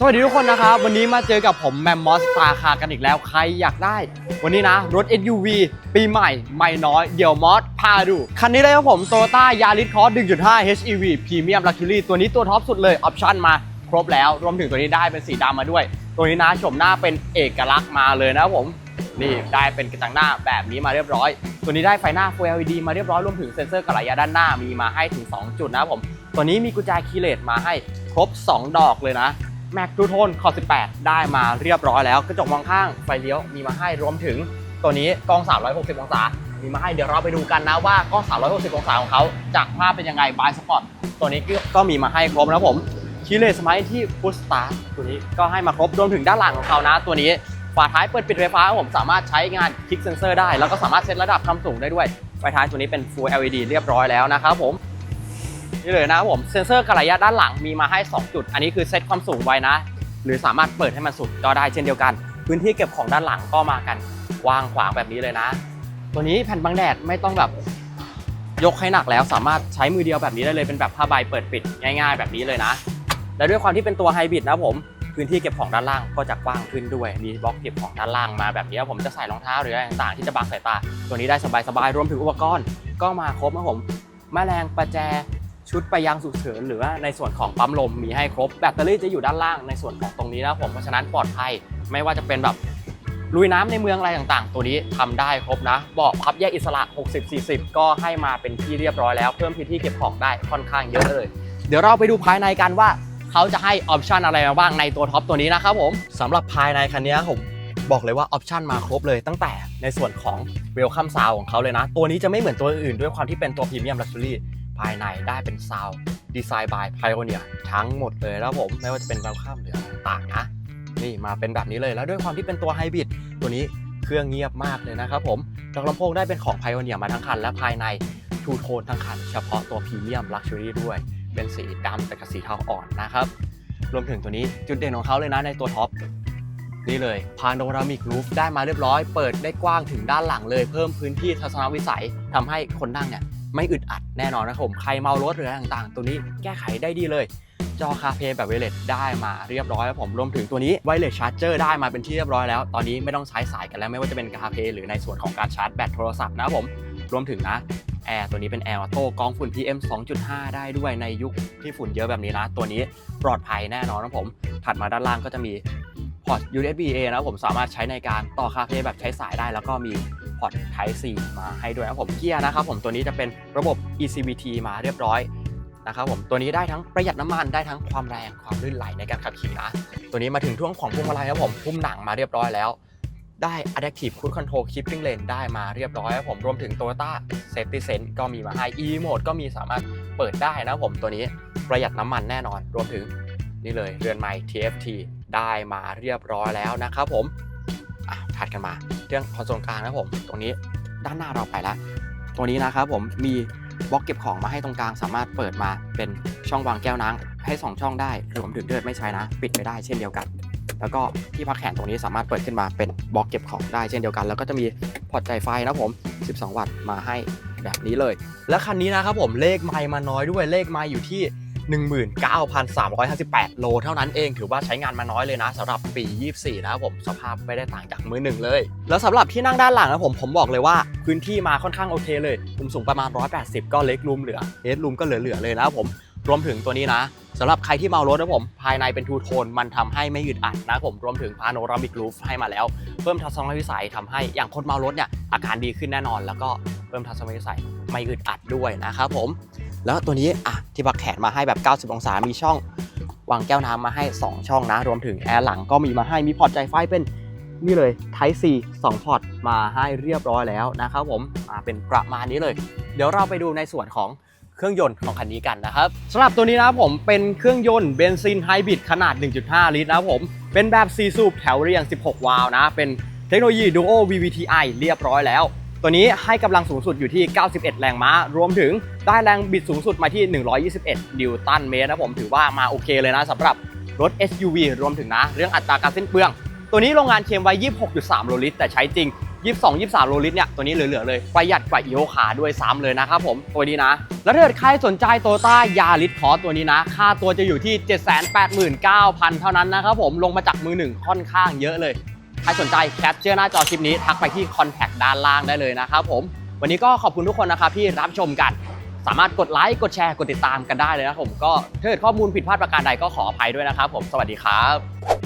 สวัสดีทุกคนนะครับ วันนี้มาเจอกับผมแมมมอสตาคากันอีกแล้วใครอยากได้ วันนี้นะ รถ SUV ปีใหม่ ไม่น้อย เดี๋ยวมอสพาดู คันนี้เลยครับผม Toyota Yaris Cross 1.5 HEV Premium Luxury ตัวนี้ตัวท็อปสุดเลยออปชั่นมาครบแล้ว รวมถึงตัวนี้ได้เป็นสีดำมาด้วย ตัวนี้นะชมหน้าเป็นเอกลักษณ์มาเลยนะครับผมนี่ได้เป็นกระจังหน้าแบบนี้มาเรียบร้อย ตัวนี้ได้ไฟหน้า Full LED มาเรียบร้อยรวมถึงเซ็นเซอร์กระยะด้านหน้ามีมาให้ถึง 2 จุดนะครับผมตัวนี้มีกุญแจคีย์เลสมาให้ครบ 2 ดอกเลยนะ แม็กทูโทนคอ18 ได้มาเรียบร้อยแล้ว กระจกมองข้างไฟเลี้ยวมีมาให้รวมถึงตัวนี้กล้อง 360 องศา มีมาให้เดี๋ยวเราไปดูกันนะว่ากล้อง 360 องศาของเขาจากภาพเป็นยังไงบายสปอตตัวนี้ก็มีมาให้ครบนะครับผมคีเลสสมัยที่พุสตาร์ตัวนี้ก็ให้มาครบรวมถึงด้านหลังของเขานะ ตัวนี้ฝาท้ายเปิดปิดไฟฟ้าผมสามารถใช้งานคลิกเซนเซอร์ได้ แล้วก็สามารถเซตระดับความสูงได้ด้วยไฟท้ายตัวนี้เป็น Full LED เรียบร้อยแล้วนะครับผม นี่เลยนะครับผมเซ็นเซอร์กระยะด้านหลังมีมาให้ 2 จุด อันนี้คือเซตความสูงไว้นะ หรือสามารถเปิดให้มันสุดก็ได้เช่นเดียวกัน พื้นที่เก็บของด้านหลังก็มากันกว้างขวางแบบนี้เลยนะ ตัวนี้แผ่นบังแดดไม่ต้องแบบยกให้หนักแล้วสามารถใช้มือเดียวแบบนี้ได้เลยเป็นแบบผ้าใบเปิดปิดง่าย ๆ แบบนี้เลยนะ และด้วยความที่เป็นตัวไฮบริดนะผมพื้นที่เก็บของด้านล่างก็จะกว้างขึ้นด้วย มีบล็อกเก็บของด้านล่างมาแบบนี้ผมจะใส่รองเท้าหรืออะไรต่างๆ ที่จะบังสายตา ตัวนี้ได้สบายๆ รวมถึงอุปกรณ์ ก็มาครบนะผม แมลงประแจ ชุดไปยางฉุกเฉินหรือว่าในส่วนของปั๊มลมมีให้ครบแบตเตอรี่จะอยู่ด้านล่างในส่วนของตรงนี้นะผมเพราะฉะนั้นปลอดภัยไม่ว่าจะเป็นแบบลุยน้ำในเมืองอะไรต่างๆ ตัวนี้ทำได้ครบนะเบาะพับแยกอิสระ 60-40 ก็ให้มาเป็นที่เรียบร้อยแล้ว เพิ่มพื้นที่เก็บของได้ค่อนข้างเยอะเลย เดี๋ยวเราไปดูภายในกันว่าเขาจะให้ออปชันอะไรมาบ้างในตัวท็อปตัวนี้นะครับผมสำหรับภายในคันนี้ผมบอกเลยว่าออปชันมาครบเลยตั้งแต่ในส่วนของเวลคัมซาวของเขาเลยนะ ตัวนี้จะไม่เหมือนตัวอื่นด้วยความที่เป็นตัวพรีเมียมลักชัวรี่ ภายในได้เป็นซาวดีไซน์บายไพโอเนียทั้งหมดเลยแล้วผมไม่ว่าจะเป็นเวลคัมหรืออะไรต่างนะ นี่มาเป็นแบบนี้เลยแล้วด้วยความที่เป็นตัวไฮบริดตัวนี้เครื่องเงียบมากเลยนะครับผมจอกลำโพงได้เป็นของไพโอเนียมาทั้งคันและภายในทูโทนทั้งคัน เฉพาะตัวพรีเมียมลักชัวรี่ด้วย เป็นสีดำแต่กับสีเทาอ่อนนะครับรวมถึงตัวนี้จุดเด่นของเขาเลยนะในตัวท็อปนี่เลยพาโนรามิกรูฟได้มาเรียบร้อย เปิดได้กว้างถึงด้านหลังเลย เพิ่มพื้นที่ทัศนวิสัยทำให้คนนั่งเนี่ย ไม่อึดอัดแน่นอนนะครับผมใครเมารถหรืออะไรต่างๆ ตัวนี้แก้ไขได้ดีเลย จอคาเพย์แบบเวเลสได้มาเรียบร้อยแล้วผมรวมถึงตัวนี้ไวเลสชาร์จเจอร์ได้มาเป็นที่เรียบร้อยแล้ว ตอนนี้ไม่ต้องใช้สายกันแล้วไม่ว่าจะเป็นคาเพย์หรือในส่วนของการชาร์จแบตโทรศัพท์นะครับผมรวมถึงนะแอร์ตัวนี้เป็นแอร์ออโต้กรองฝุ่น PM 2.5 ได้ด้วยในยุคที่ฝุ่นเยอะแบบนี้นะ ตัวนี้ปลอดภัยแน่นอนนะผม ถัดมาด้านล่างก็จะมีพอร์ต USB A นะผมสามารถใช้ในการต่อคาเฟ่แบบใช้สายได้ แล้วก็มี พอร์ต Type C มาให้ด้วยนะผมเกียร์นะครับผมตัวนี้จะเป็นระบบ ECVT มาเรียบร้อยนะครับผมตัวนี้ได้ทั้งประหยัดน้ำมันได้ทั้งความแรงความลื่นไหลในการขับขี่นะตัวนี้มาถึงช่วงของพวงมาลัยครับผมพุ่มหนังมาเรียบร้อยแล้ว ได้ Adaptive Cruise Control Keeping Lane ได้มาเรียบร้อยครับผมรวมถึง Toyota Safety Sense ก็มีมาให้ E Mode ก็มีสามารถเปิดได้นะผมตัวนี้ประหยัดน้ำมันแน่นอน รวมถึงนี่เลยเรือนไม้ TFT ได้มาเรียบร้อยแล้วนะครับผม ถัดกันมา เรื่องคอนโซลกลางนะผม ตรงนี้ด้านหน้าเราไปแล้วตัวนี้นะครับผมมีบล็อกเก็บของมาให้ตรงกลาง สามารถเปิดมาเป็นช่องวางแก้วน้ำให้ 2 ช่องได้รวมถึงเลือดไม่ใช้นะ ปิดไม่ได้เช่นเดียวกัน แล้วก็ที่พักแขนตรงนี้สามารถเปิดขึ้นมาเป็นบล็อกเก็บของได้เช่นเดียวกัน แล้วก็จะมีพอร์ตจ่ายไฟนะผม 12 วัตต์มาให้แบบนี้เลย แล้วคันนี้นะครับผมเลขไมล์มาน้อยด้วยเลขไมล์อยู่ที่ 19,358 โลเท่านั้นเองถือว่าใช้งานมาน้อยเลยนะสำหรับปี 24 นะครับผมสภาพไม่ได้ต่างจากมือหนึ่งเลย แล้วสำหรับที่นั่งด้านหลังนะผมผมบอกเลยว่าพื้นที่มาค่อนข้างโอเคเลยผมสูงประมาณ 180 ก็เล็กรูมเหลือเฮดรูมก็เหลือๆเลยนะครับผมรวมถึงตัวนี้นะสำหรับใครที่เมารถนะผม ภายในเป็นทูโทนมันทำให้ไม่อึดอัดนะผมรวมถึงพาโนรามิกรูฟให้มาแล้ว เพิ่มทัศนวิสัยทำให้อย่างคนเมารถเนี่ยอาการดีขึ้นแน่นอน แล้วก็เพิ่มทัศนวิสัยไม่อึดอัดด้วยนะครับผม แล้วตัวนี้อะที่พักแขนมาให้แบบ 90 องศา มีช่องวางแก้วน้ำมาให้ 2 ช่องนะ รวมถึงแอร์หลังก็มีมาให้ มีพอร์ตจ่ายไฟเป็นนี่เลย Type C 2 พอร์ตมาให้เรียบร้อยแล้วนะครับผมมาเป็นประมาณนี้เลย เดี๋ยวเราไปดูในส่วนของเครื่องยนต์ของคันนี้กันนะครับสำหรับตัวนี้นะผมเป็นเครื่องยนต์เบนซินไฮบริดขนาด 1.5 ลิตรนะผม เป็นแบบ 4 สูบแถวเรียง 16 วาล์วนะ เป็นเทคโนโลยี Duo VVTi เรียบร้อยแล้ว ตัวนี้ให้กำลังสูงสุดอยู่ที่ 91 แรงม้า รวมถึงได้แรงบิดสูงสุดมาที่ 121 นิวตันเมตรนะผมถือว่ามาโอเคเลยนะสำหรับรถ SUV รวมถึงนะ เรื่องอัตราการสิ้นเปลือง ตัวนี้โรงงานเคลมไว้ 26.3 โลลิตร แต่ใช้จริง 22 23 โลลิตรเนี่ย ตัวนี้เหลือ ๆ เลยประหยัดกว่าอีโอคาด้วยซ้ำเลยนะครับผม ตัวนี้นะ แล้วถ้าเกิดใครสนใจโตต้ายาริสคอตัวนี้นะ ค่าตัวจะอยู่ที่ 789,000 เท่านั้นนะครับผมลงมาจากมือหนึ่งค่อนข้างเยอะเลย ใครสนใจแคปเจอร์หน้าจอคลิปนี้ทักไปที่คอนแทคด้านล่างได้เลยนะครับผม วันนี้ก็ขอบคุณทุกคนนะครับที่รับชมกัน สามารถกดไลค์กดแชร์กดติดตามกันได้เลยนะครับผมก็ถ้าเกิดข้อมูลผิดพลาดประการใดก็ขออภัยด้วยนะครับผมสวัสดีครับ